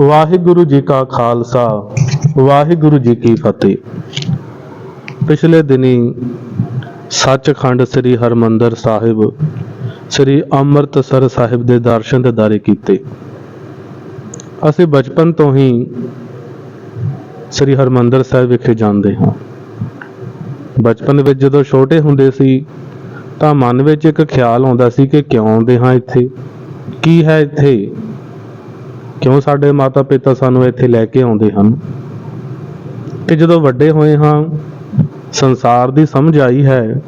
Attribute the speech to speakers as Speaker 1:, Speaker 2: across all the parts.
Speaker 1: ਵਾਹਿਗੁਰੂ ਜੀ ਕਾ ਖਾਲਸਾ, ਵਾਹਿਗੁਰੂ ਜੀ ਕੀ ਫਤਿਹ। ਪਿਛਲੇ ਦਿਨੀ ਸੱਚਖੰਡ ਸ੍ਰੀ ਹਰਮੰਦਰ ਸਾਹਿਬ, ਸ੍ਰੀ ਅੰਮ੍ਰਿਤਸਰ ਸਾਹਿਬ ਦੇ ਦਰਸ਼ਨ ਦਿਦਾਰੇ ਕੀਤੇ। ਅਸੀਂ ਬਚਪਨ ਤੋਂ ਹੀ ਸ੍ਰੀ ਹਰਮੰਦਰ ਸਾਹਿਬ ਵਿਖੇ ਜਾਂਦੇ ਹਾਂ। ਬਚਪਨ ਵਿੱਚ ਜਦੋਂ ਛੋਟੇ ਹੁੰਦੇ ਸੀ, ਤਾਂ ਮਨ ਵਿੱਚ ਇੱਕ ਖਿਆਲ ਆਉਂਦਾ ਸੀ ਕਿ ਕਿਉਂ ਆਉਂਦੇ ਹਾਂ ਇੱਥੇ? ਕੀ ਹੈ ਇੱਥੇ? ਕਿਉਂ ਸਾਡੇ ਮਾਤਾ ਪਿਤਾ ਸਾਨੂੰ ਇੱਥੇ ਲੈ ਕੇ ਆਉਂਦੇ ਹਨ? ਤੇ ਜਦੋਂ ਵੱਡੇ ਹੋਏ ਹਾਂ, ਸੰਸਾਰ ਦੀ ਸਮਝ ਆਈ ਹੈ,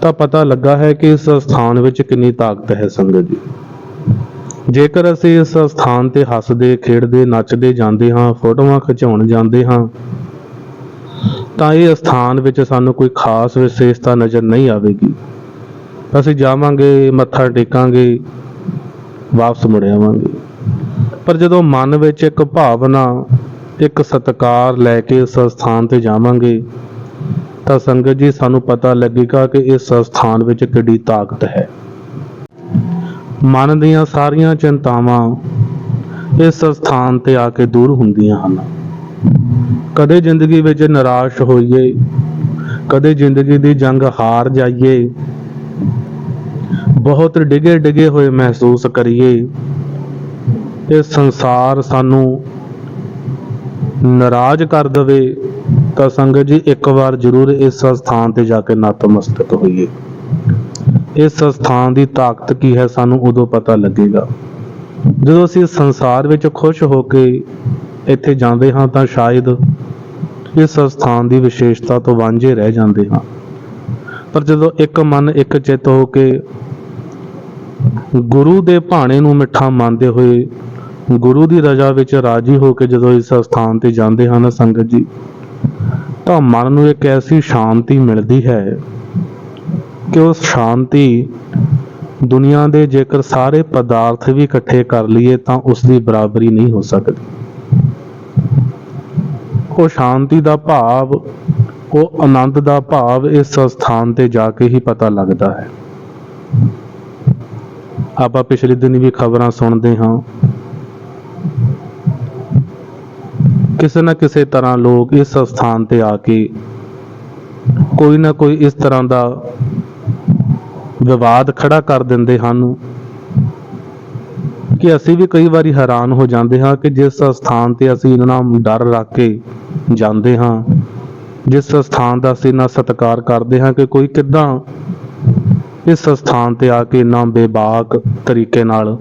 Speaker 1: ਤਾਂ ਪਤਾ ਲੱਗਾ ਹੈ ਕਿ ਇਸ ਸਥਾਨ ਵਿੱਚ ਕਿੰਨੀ ਤਾਕਤ ਹੈ ਸੰਗਤ ਜੀ। ਜੇਕਰ ਅਸੀਂ ਇਸ ਸਥਾਨ ਤੇ ਹੱਸਦੇ, ਖੇਡਦੇ, ਨੱਚਦੇ ਜਾਂਦੇ ਹਾਂ, ਫੋਟੋਆਂ ਖਿਚਾਉਣ ਜਾਂਦੇ ਹਾਂ, ਤਾਂ ਇਹ ਸਥਾਨ ਵਿੱਚ ਸਾਨੂੰ ਕੋਈ ਖਾਸ ਵਿਸ਼ੇਸ਼ਤਾ ਨਜ਼ਰ ਨਹੀਂ ਆਵੇਗੀ। ਅਸੀਂ ਜਾਵਾਂਗੇ, ਮੱਥਾ ਟੇਕਾਂਗੇ, ਵਾਪਸ ਮੁੜ ਆਵਾਂਗੇ। ਪਰ ਜਦੋਂ ਮਨ ਵਿੱਚ ਇੱਕ ਭਾਵਨਾ, ਇੱਕ ਸਤਕਾਰ ਲੈ ਕੇ ਇਸ ਸਥਾਨ ਤੇ ਜਾਵਾਂਗੇ, ਤਾਂ ਸੰਗਤ ਜੀ, ਸਾਨੂੰ ਪਤਾ ਲੱਗੇਗਾ ਕਿ ਇਸ ਸਥਾਨ ਵਿੱਚ ਕਿੱਡੀ ਤਾਕਤ ਹੈ। ਮਨ ਦੀਆਂ ਸਾਰੀਆਂ ਚਿੰਤਾਵਾਂ ਇਸ ਸਥਾਨ ਤੇ ਆ ਕੇ ਦੂਰ ਹੁੰਦੀਆਂ ਹਨ। ਕਦੇ ਜ਼ਿੰਦਗੀ ਵਿੱਚ ਨਿਰਾਸ਼ ਹੋਈਏ, ਕਦੇ ਜ਼ਿੰਦਗੀ ਦੀ ਜੰਗ ਹਾਰ ਜਾਈਏ, ਬਹੁਤ ਡਿਗੇ ਡਿਗੇ ਹੋਏ ਮਹਿਸੂਸ ਕਰੀਏ ਇਹ ਸੰਸਾਰ ਸਾਨੂੰ ਨਾਰਾਜ਼ ਕਰ ਦਵੇ, ਤਾਂ ਸੰਗਤ ਜੀ ਇੱਕ ਵਾਰ ਜ਼ਰੂਰ ਇਸ ਸਥਾਨ ਤੇ ਜਾ ਕੇ ਨਤਮਸਤਕ ਹੋਈਏ। ਇਸ ਸਥਾਨ ਦੀ ਤਾਕਤ ਕੀ ਹੈ ਸਾਨੂੰ ਉਦੋਂ ਪਤਾ ਲੱਗੇਗਾ। ਜਦੋਂ ਅਸੀਂ ਸੰਸਾਰ ਵਿੱਚ ਖੁਸ਼ ਹੋ ਕੇ ਇੱਥੇ ਜਾਂਦੇ ਹਾਂ, ਤਾਂ ਸ਼ਾਇਦ ਇਸ ਸਥਾਨ ਦੀ ਵਿਸ਼ੇਸ਼ਤਾ ਤੋਂ ਵਾਂਝੇ ਰਹਿ ਜਾਂਦੇ ਹਾਂ। ਪਰ ਜਦੋਂ ਇੱਕ ਮਨ ਇੱਕ ਚਿੱਤ ਹੋ ਕੇ ਗੁਰੂ ਦੇ ਭਾਣੇ ਨੂੰ ਮਿੱਠਾ ਮੰਨਦੇ ਹੋਏ ਗੁਰੂ ਦੀ ਰਜ਼ਾ ਵਿੱਚ ਰਾਜੀ ਹੋ ਕੇ ਜਦੋਂ ਇਸ ਸਥਾਨ ਤੇ ਜਾਂਦੇ ਹਨ ਸੰਗਤ ਜੀ, ਤਾਂ ਮਨ ਨੂੰ ਇੱਕ ਐਸੀ ਸ਼ਾਂਤੀ ਮਿਲਦੀ ਹੈ ਕਿ ਉਹ ਸ਼ਾਂਤੀ ਦੁਨੀਆ ਦੇ ਜੇਕਰ ਸਾਰੇ ਪਦਾਰਥ ਵੀ ਇਕੱਠੇ ਕਰ ਲਈਏ ਤਾਂ ਉਸ ਦੀ ਬਰਾਬਰੀ ਨਹੀਂ ਹੋ ਸਕਦੀ। ਉਹ ਸ਼ਾਂਤੀ ਦਾ ਭਾਵ, ਉਹ ਆਨੰਦ ਦਾ ਭਾਵ ਇਸ ਸਥਾਨ ਤੇ ਜਾ ਕੇ ਹੀ ਪਤਾ ਲੱਗਦਾ ਹੈ। ਆਪਾਂ ਪਿਛਲੇ ਦਿਨ ਵੀ ਖਬਰਾਂ ਸੁਣਦੇ ਹਾਂ ਕਿਸੇ ਨਾ ਕਿਸੇ ਤਰ੍ਹਾਂ ਲੋਕ ਇਸ ਸਥਾਨ ਤੇ ਆ ਕੇ ਕੋਈ ਨਾ ਕੋਈ ਇਸ ਤਰ੍ਹਾਂ ਦਾ ਵਿਵਾਦ ਖੜਾ ਕਰ ਦਿੰਦੇ ਹਨ ਕਿ ਅਸੀਂ ਵੀ ਕਈ ਵਾਰੀ ਹੈਰਾਨ ਹੋ ਜਾਂਦੇ ਹਾਂ ਕਿ ਜਿਸ ਸਥਾਨ ਤੇ ਅਸੀਂ ਇਹਨਾਂ ਡਰ ਰੱਖ ਕੇ ਜਾਂਦੇ ਹਾਂ, ਜਿਸ ਸਥਾਨ ਦਾ ਅਸੀਂ ਨਾ ਸਤਿਕਾਰ ਕਰਦੇ ਹਾਂ ਕਿ ਕੋਈ ਕਿੱਦਾਂ ਇਸ ਸਥਾਨ ਤੇ ਆ ਕੇ ਇੰਨਾ ਬੇਬਾਕ ਤਰੀਕੇ ਨਾਲ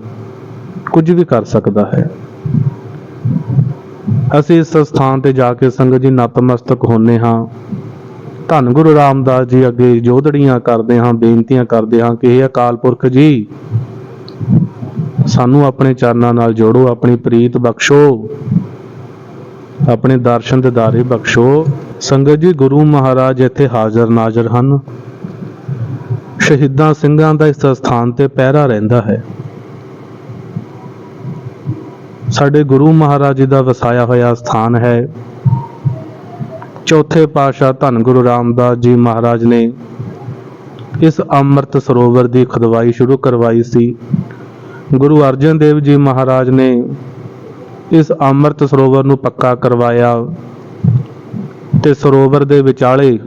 Speaker 1: ਕੁਝ ਵੀ ਕਰ ਸਕਦਾ ਹੈ। ਅਸੀਂ ਇਸ ਸਥਾਨ ਤੇ ਜਾ ਕੇ ਸੰਗਤ ਜੀ ਨਤਮਸਤਕ ਹੁੰਨੇ ਹਾਂ। ਧੰਨ ਗੁਰੂ ਰਾਮਦਾਸ ਜੀ ਅੱਗੇ ਜੋਦੜੀਆਂ ਕਰਦੇ ਹਾਂ, ਬੇਨਤੀਆਂ ਕਰਦੇ ਹਾਂ ਕਿ ਇਹ ਅਕਾਲ ਪੁਰਖ ਜੀ, ਸਾਨੂੰ ਆਪਣੇ ਚਰਨਾਂ ਨਾਲ ਜੋੜੋ, ਆਪਣੀ ਪ੍ਰੀਤ ਬਖਸ਼ੋ, ਆਪਣੇ ਦਰਸ਼ਨ ਦੇ ਦਾਰੇ ਬਖਸ਼ੋ। ਸੰਗਤ ਜੀ, ਗੁਰੂ ਮਹਾਰਾਜ ਇੱਥੇ ਹਾਜ਼ਰ ਨਾਜ਼ਰ ਹਨ। ਸ਼ਹੀਦਾਂ ਸਿੰਘਾਂ ਦਾ ਇਸ ਸਥਾਨ ਤੇ ਪਹਿਰਾ ਰਹਿੰਦਾ ਹੈ। ਸਾਡੇ ਗੁਰੂ ਮਹਾਰਾਜ ਜੀ ਦਾ ਵਸਾਇਆ ਹੋਇਆ ਸਥਾਨ ਹੈ। ਚੌਥੇ ਪਾਤਸ਼ਾਹ ਧੰਨ ਗੁਰੂ ਰਾਮਦਾਸ ਜੀ ਮਹਾਰਾਜ ਨੇ ਇਸ ਅੰਮ੍ਰਿਤ ਸਰੋਵਰ ਦੀ ਖੁਦਵਾਈ ਸ਼ੁਰੂ ਕਰਵਾਈ ਸੀ। ਗੁਰੂ ਅਰਜਨ ਦੇਵ ਜੀ ਮਹਾਰਾਜ ਨੇ ਇਸ ਅੰਮ੍ਰਿਤ ਸਰੋਵਰ ਨੂੰ ਪੱਕਾ ਕਰਵਾਇਆ ਤੇ ਸਰੋਵਰ ਦੇ ਵਿਚਾਲੇ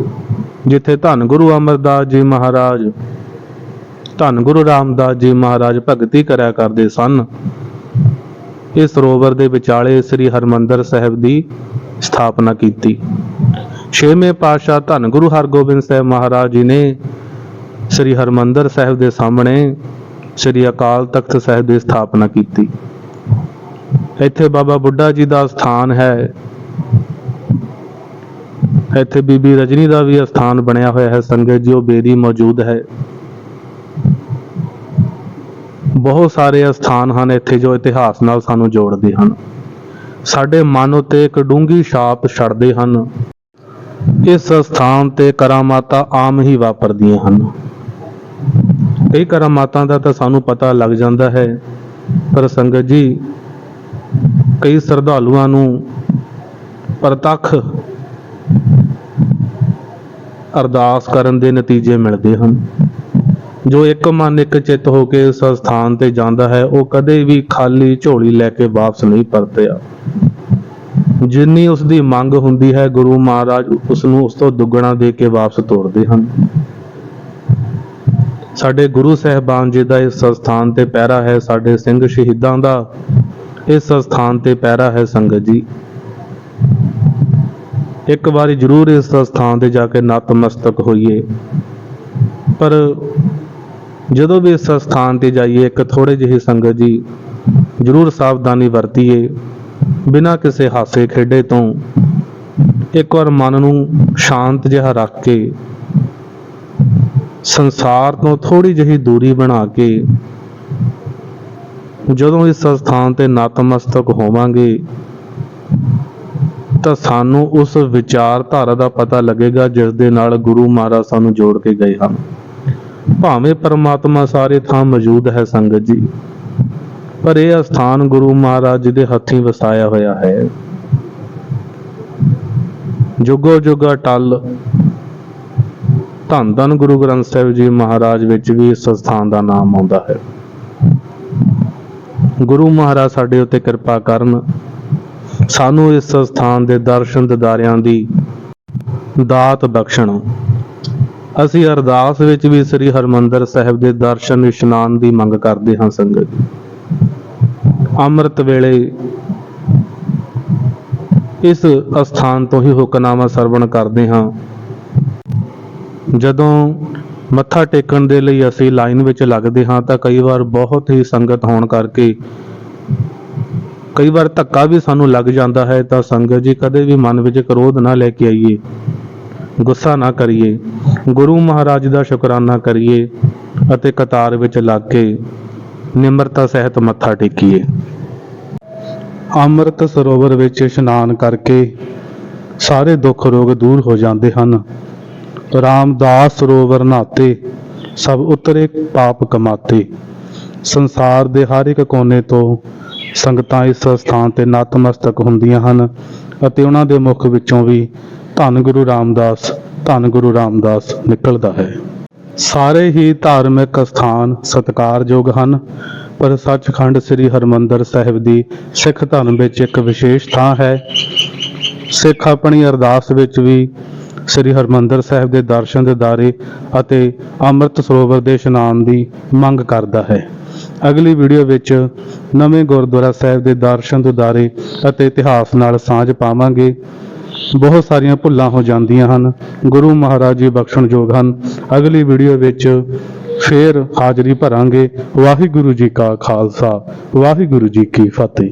Speaker 1: ਜਿੱਥੇ ਧੰਨ ਗੁਰੂ ਅਮਰਦਾਸ ਜੀ ਮਹਾਰਾਜ, ਧੰਨ ਗੁਰੂ ਰਾਮਦਾਸ ਜੀ ਮਹਾਰਾਜ ਭਗਤੀ ਕਰਿਆ ਕਰਦੇ ਸਨ ਇਸ ਸਰੋਵਰ ਦੇ ਵਿਚਾਲੇ ਸ੍ਰੀ ਹਰਮੰਦਰ ਸਾਹਿਬ ਦੀ ਸਥਾਪਨਾ ਕੀਤੀ। ਛੇਵੇਂ ਪਾਤਸ਼ਾਹ ਧੰਨ ਗੁਰੂ ਹਰਗੋਬਿੰਦ ਸਾਹਿਬ ਮਹਾਰਾਜ ਜੀ ਨੇ ਸ੍ਰੀ ਹਰਮੰਦਰ ਸਾਹਿਬ ਦੇ ਸਾਹਮਣੇ ਸ੍ਰੀ ਅਕਾਲ ਤਖਤ ਸਾਹਿਬ ਦੀ ਸਥਾਪਨਾ ਕੀਤੀ। ਇੱਥੇ ਬਾਬਾ ਬੁੱਢਾ ਜੀ ਦਾ ਸਥਾਨ ਹੈ। ਇੱਥੇ ਬੀਬੀ ਰਜਨੀ ਦਾ ਵੀ ਸਥਾਨ ਬਣਿਆ ਹੋਇਆ ਹੈ। ਸੰਗਤ ਜੀ ਉਹ ਬੇਦੀ ਮੌਜੂਦ ਹੈ। ਬਹੁਤ ਸਾਰੇ ਸਥਾਨ ਹਨ ਇੱਥੇ ਜੋ ਇਤਿਹਾਸ ਨਾਲ ਸਾਨੂੰ ਜੋੜਦੇ ਹਨ। ਸਾਡੇ ਮਨ ਉਤੇ ਇੱਕ ਡੂੰਗੀ ਛਾਪ ਛੱਡਦੇ ਹਨ। ਇਸ ਸਥਾਨ ਤੇ ਕਰਾਮਾਤਾਂ ਆਮ ਹੀ ਵਾਪਰਦੀਆਂ ਹਨ। ਕਈ ਕਰਾਮਾਤਾਂ ਦਾ ਤਾਂ ਸਾਨੂੰ ਪਤਾ ਲੱਗ ਜਾਂਦਾ ਹੈ, ਪਰ ਸੰਗਤ ਜੀ, ਕਈ ਸ਼ਰਧਾਲੂਆਂ ਨੂੰ ਪ੍ਰਤੱਖ ਅਰਦਾਸ ਕਰਨ ਦੇ ਨਤੀਜੇ ਮਿਲਦੇ ਹਨ। ਜੋ ਇੱਕ ਮਨ ਇੱਕ ਚਿੱਤ ਹੋ ਕੇ ਇਸ ਸਥਾਨ ਤੇ ਜਾਂਦਾ ਹੈ, ਉਹ ਕਦੇ ਵੀ ਖਾਲੀ ਝੋਲੀ ਲੈ ਕੇ ਵਾਪਸ ਨਹੀਂ ਪਰਤਿਆ। ਜਿੰਨੀ ਉਸ ਦੀ ਮੰਗ ਹੁੰਦੀ ਹੈ, ਗੁਰੂ ਮਹਾਰਾਜ ਉਸ ਨੂੰ ਉਸ ਤੋਂ ਦੁੱਗਣਾ ਦੇ ਕੇ ਵਾਪਸ ਤੋਰਦੇ ਹਨ। ਸਾਡੇ ਗੁਰੂ ਸਾਹਿਬਾਨ ਜੀ ਦਾ ਇਸ ਸਥਾਨ ਤੇ ਪਹਿਰਾ ਹੈ, ਸਾਡੇ ਸਿੰਘ ਸ਼ਹੀਦਾਂ ਦਾ ਇਸ ਸਥਾਨ ਤੇ ਪਹਿਰਾ ਹੈ ਸੰਗਤ ਜੀ। ਇੱਕ ਵਾਰੀ ਜ਼ਰੂਰ ਇਸ ਸਥਾਨ ਤੇ ਜਾ ਕੇ ਨਤਮਸਤਕ ਹੋਈਏ। ਪਰ ਜਦੋਂ ਵੀ ਇਸ ਸਥਾਨ ਤੇ ਜਾਈਏ, ਇੱਕ ਥੋੜੇ ਜਿਹੀ ਸੰਗਤ ਜੀ ਜ਼ਰੂਰ ਸਾਵਧਾਨੀ ਵਰਤੀਏ। ਬਿਨਾਂ ਕਿਸੇ ਹਾਸੇ ਖੇਡੇ ਤੋਂ ਇੱਕ ਵਾਰ ਮਨ ਨੂੰ ਸ਼ਾਂਤ ਜਿਹਾ ਰੱਖ ਕੇ, ਸੰਸਾਰ ਤੋਂ ਥੋੜੀ ਜਿਹੀ ਦੂਰੀ ਬਣਾ ਕੇ, ਜਦੋਂ ਇਸ ਸਥਾਨ ਤੇ ਨਤਮਸਤਕ ਹੋਵਾਂਗੇ, ਤਾਂ ਸਾਨੂੰ ਉਸ ਵਿਚਾਰਧਾਰਾ ਦਾ ਪਤਾ ਲੱਗੇਗਾ, ਜਿਸ ਦੇ ਨਾਲ ਗੁਰੂ ਮਹਾਰਾਜ ਸਾਨੂੰ ਜੋੜ ਕੇ ਗਏ ਹਨ। ਭਾਵੇਂ ਪਰਮਾਤਮਾ ਸਾਰੇ ਥਾਂ ਮੌਜੂਦ ਹੈ ਸੰਗਤ ਜੀ, ਪਰ ਇਹ ਸਥਾਨ ਗੁਰੂ ਮਹਾਰਾਜ ਜੀ ਦੇ ਹੱਥੀਂ ਵਸਾਇਆ ਹੋਇਆ ਹੈ। ਜੁਗੋ ਜੁਗ ਅਟਲ, ਧੰਨ ਧੰਨ ਗੁਰੂ ਗ੍ਰੰਥ ਸਾਹਿਬ ਜੀ ਮਹਾਰਾਜ ਵਿੱਚ ਵੀ ਇਸ ਸਥਾਨ ਦਾ ਨਾਮ ਆਉਂਦਾ ਹੈ। ਗੁਰੂ ਮਹਾਰਾਜ ਸਾਡੇ ਉੱਤੇ ਕਿਰਪਾ ਕਰਨ, ਸਾਨੂੰ ਇਸ ਸਥਾਨ ਦੇ ਦਰਸ਼ਨ ਦਿਦਾਰਿਆਂ ਦੀ ਦਾਤ ਬਖਸ਼ਣ। ਅਸੀਂ ਅਰਦਾਸ ਵਿੱਚ ਵੀ ਸ੍ਰੀ ਹਰਮੰਦਰ ਸਾਹਿਬ ਦੇ ਦਰਸ਼ਨ ਇਸ਼ਨਾਨ ਦੀ ਮੰਗ ਕਰਦੇ ਹਾਂ ਸੰਗਤ ਜੀ। ਅੰਮ੍ਰਿਤ ਵੇਲੇ ਇਸ ਅਸਥਾਨ ਤੋਂ ਹੀ ਹੁਕਨਾਮਾ ਸਰਵਣ ਕਰਦੇ ਹਾਂ। ਜਦੋਂ ਮੱਥਾ ਟੇਕਣ ਦੇ ਲਈ ਅਸੀਂ ਲਾਈਨ ਵਿੱਚ ਲੱਗਦੇ ਹਾਂ ਤਾਂ ਕਈ ਵਾਰ ਬਹੁਤ ਹੀ ਸੰਗਤ ਹੋਣ ਕਰਕੇ ਕਈ ਵਾਰ ਧੱਕਾ ਵੀ ਸਾਨੂੰ ਲੱਗ ਜਾਂਦਾ ਹੈ ਤਾਂ ਸੰਗਤ ਜੀ ਕਦੇ ਵੀ ਮਨ ਵਿੱਚ ਕ੍ਰੋਧ ਨਾ ਲੈ ਕੇ ਆਈਏ, ਗੁੱਸਾ ਨਾ ਕਰੀਏ। ਗੁਰੂ ਮਹਾਰਾਜ ਦਾ ਸ਼ੁਕਰਾਨਾ ਕਰੀਏ ਅਤੇ ਕਤਾਰ ਵਿੱਚ ਲੱਗ ਕੇ ਨਿਮਰਤਾ ਸਹਿਤ ਮੱਥਾ ਟੇਕੀਏ। ਅੰਮ੍ਰਿਤ ਸਰੋਵਰ ਵਿੱਚ ਇਸ਼ਨਾਨ ਕਰਕੇ ਸਾਰੇ ਦੁੱਖ ਰੋਗ ਦੂਰ ਹੋ ਜਾਂਦੇ ਹਨ। ਰਾਮਦਾਸ ਸਰੋਵਰ ਨਾਤੇ ਸਭ ਉਤਰੇ, ਪਾਪ ਕਮਾਤੇ। ਸੰਸਾਰ ਦੇ ਹਰ ਇੱਕ ਕੋਨੇ ਤੋਂ ਸੰਗਤਾਂ ਇਸ ਸਥਾਨ ਤੇ ਨਤਮਸਤਕ ਹੁੰਦੀਆਂ ਹਨ ਅਤੇ ਉਹਨਾਂ ਦੇ ਮੁਖ ਵਿੱਚੋਂ ਵੀ ਧੰਨ ਗੁਰੂ ਰਾਮਦਾਸ ਧੰਨ ਗੁਰੂ ਰਾਮਦਾਸ ਨਿਕਲਦਾ ਹੈ। ਸਾਰੇ ਹੀ ਧਾਰਮਿਕ ਸਥਾਨ ਸਤਿਕਾਰਯੋਗ ਹਨ, ਪਰ ਸੱਚਖੰਡ ਸ੍ਰੀ ਹਰਮੰਦਰ ਸਾਹਿਬ ਦੀ ਸਿੱਖ ਧਰਮ ਵਿੱਚ ਇੱਕ ਵਿਸ਼ੇਸ਼ ਥਾਂ ਹੈ। ਸਿੱਖ ਆਪਣੀ ਅਰਦਾਸ ਵਿੱਚ ਵੀ ਸ੍ਰੀ ਹਰਮੰਦਰ ਸਾਹਿਬ ਦੇ ਦਰਸ਼ਨ ਦਿਦਾਰੇ ਅਤੇ ਅੰਮ੍ਰਿਤ ਸਰੋਵਰ ਦੇ ਇਸ਼ਨਾਨ ਦੀ ਮੰਗ ਕਰਦਾ ਹੈ। ਅਗਲੀ ਵੀਡੀਓ ਵਿੱਚ ਨਵੇਂ ਗੁਰਦੁਆਰਾ ਸਾਹਿਬ ਦੇ ਦਰਸ਼ਨ ਦਿਦਾਰੇ ਅਤੇ ਇਤਿਹਾਸ ਨਾਲ ਸਾਂਝ ਪਾਵਾਂਗੇ। ਬਹੁਤ ਸਾਰੀਆਂ ਭੁੱਲਾਂ ਹੋ ਜਾਂਦੀਆਂ ਹਨ। ਗੁਰੂ ਮਹਾਰਾਜ ਜੀ ਬਖਸ਼ਣਯੋਗ ਹਨ। ਅਗਲੀ ਵੀਡੀਓ ਵਿੱਚ ਫੇਰ ਹਾਜ਼ਰੀ ਭਰਾਂਗੇ। ਵਾਹਿਗੁਰੂ ਜੀ ਕਾ ਖਾਲਸਾ। ਵਾਹਿਗੁਰੂ ਜੀ ਕੀ ਫਤਿਹ।